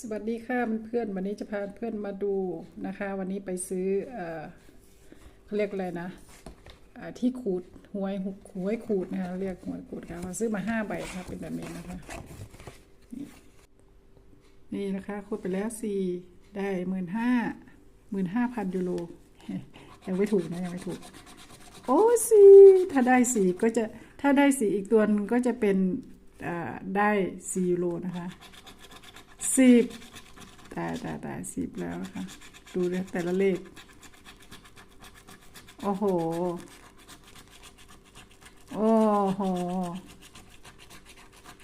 สวัสดีค่ะเพื่อนวันนี้จะพาเพื่อนมาดูนะคะ วันนี้ไปซื้อเออเขาเรียกอะไรนะที่ขูดหวยหวยขูดนะคะเรียกหวยขูดค่ะเราซื้อมาห้าใบค่ะเป็นแบบนี้นะคะนี่นี่นะคะขูดไปแล้วสี่ได้หมื่นห้าหมื่นห้าพันยูโรยังไม่ถูกนะยังไม่ถูก โอ้สี่ถ้าได้สี่ก็จะถ้าได้สี่อีกตัวนึงก็จะเป็นได้สี่ยูโรนะคะ สิบตายตายตายสิบแล้วนะคะดูเลยแต่ละเลข โอ้โห โอ้โห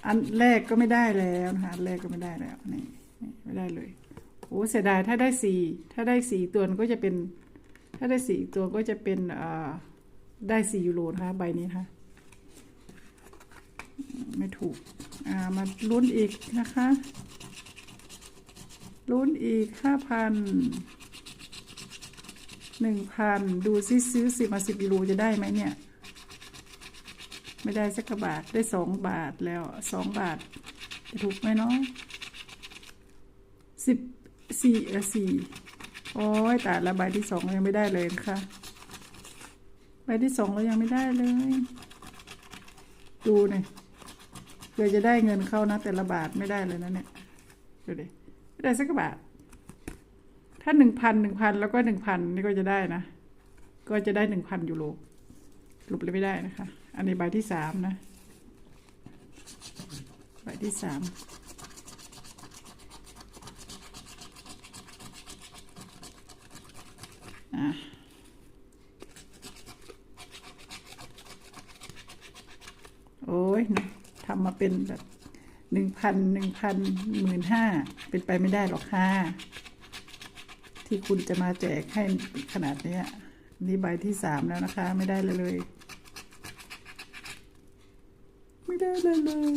อันแรกก็ไม่ได้แล้วนะคะอันแรกก็ไม่ได้แล้วนี่นี่ไม่ได้เลยโอ้เสียดายถ้าได้สี่ถ้าได้สี่ตัวก็จะเป็น ถ้าได้สี่ตัวก็จะเป็นอ่าได้สี่ยูโรนะคะใบนี้นะคะไม่ถูก อ่า มาลุ้นอีกนะคะ ลุ้นอีกห้าพันหนึ่งพันดูซิซื้อสิบมาสิบยูโรจะได้ไหมเนี่ย ไม่ได้สักบาทได้สองบาทแล้วสองบาท จะถูกไหมเนาะสิบสี่เออสี่โอ้ยแต่ละใบที่สองยังไม่ได้เลยค่ะ ใบที่สองเรายังไม่ได้เลย ดูเนี่ยเพื่อจะได้เงินเข้านะแต่ละบาทไม่ได้เลยนะเนี่ยดูดิ ได้สักกระบาท ถ้าหนึ่งพันหนึ่งพันแล้วก็หนึ่งพันนี่ก็จะได้นะ ก็จะได้หนึ่งพันยูโรสรุปเลยไม่ได้นะคะ อันนี้ใบที่สามนะ ใบที่สามอะโอ้ยนะทำมาเป็นแบบ หนึ่งพันหนึ่งพันหมื่นห้าเป็นไปไม่ได้หรอกค่ะ ที่คุณจะมาแจกให้ขนาดเนี้ย นี่ใบที่สามแล้วนะคะ ไม่ได้เลยเลย ไม่ได้เลยเลย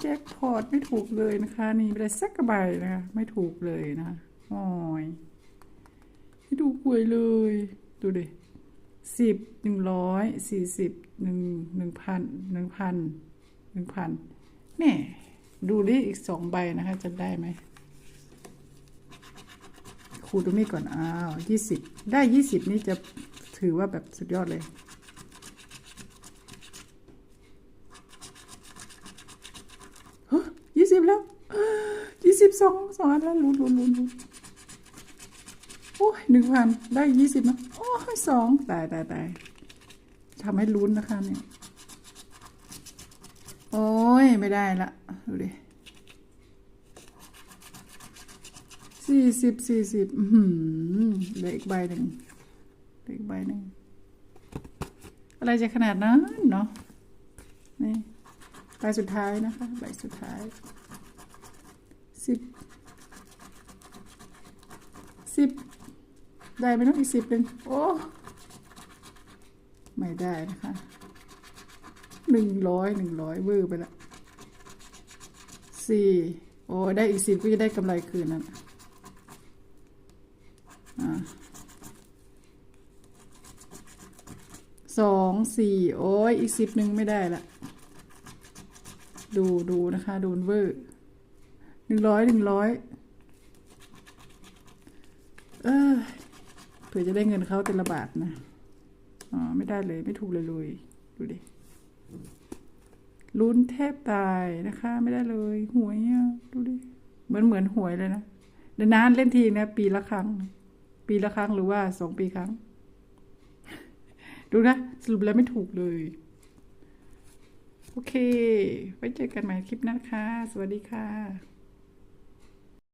แจ็คพอตไม่ถูกเลยนะคะ นี่ไม่ได้สักใบนะคะไม่ถูกเลยนะโอ้ยไม่ถูกหวยเลย ดูดิสิบหนึ่งร้อยสี่สิบ หนึ่งหนึ่งพันหนึ่งพันหนึ่งพันแม่ดูดิอีกสองใบนะคะจะได้ไหมครูตรงนี้ก่อน อ้าวยี่สิบได้ยี่สิบนี่จะถือว่าแบบสุดยอดเลยยี่สิบแล้วยี่สิบสองสองอันแล้วลุ้นลุ้นลุ้นลุ้นโอ้ยหนึ่งพันได้ยี่สิบนะโอ้ยสองตายตายตาย ทำให้ลุ้นนะคะเนี่ย โอ้ย ไม่ได้ละ ดูดิสี่สิบสี่สิบหือเหลืออีกใบหนึ่งเหลืออีกใบหนึ่ง อะไรจะขนาดนั้นเนาะ นี่ใบสุดท้ายนะคะ ใบสุดท้ายสิบสิบได้ไหมน้องอีกสิบเป็นงโอ้ ไม่ได้นะคะหนึ่งร้อยหนึ่งร้อยเวอร์ไปละสี่โอ้ได้อีกสิบก็จะได้กำไรคืนนั่นสองสี่โอ้ยอีกสิบหนึ่งไม่ได้ละดูดูนะคะดูเวอร์หนึ่งร้อยหนึ่งร้อยเออเผื่อจะได้เงินเขาแต่ละบาทนะ อ๋อไม่ได้เลยไม่ถูกเลยเลยดูดิลุ้นแทบตายนะคะ ไม่ได้เลยหวยอะดูดิเหมือนเหมือนหวยเลยนะเดี๋ยวนานเล่นทีนะปีละครั้ง ปีละครั้งหรือว่าสองปีครั้ง ดูนะสรุปแล้วไม่ถูกเลย โอเค ไว้เจอกันใหม่คลิปหน้าค่ะ สวัสดีค่ะ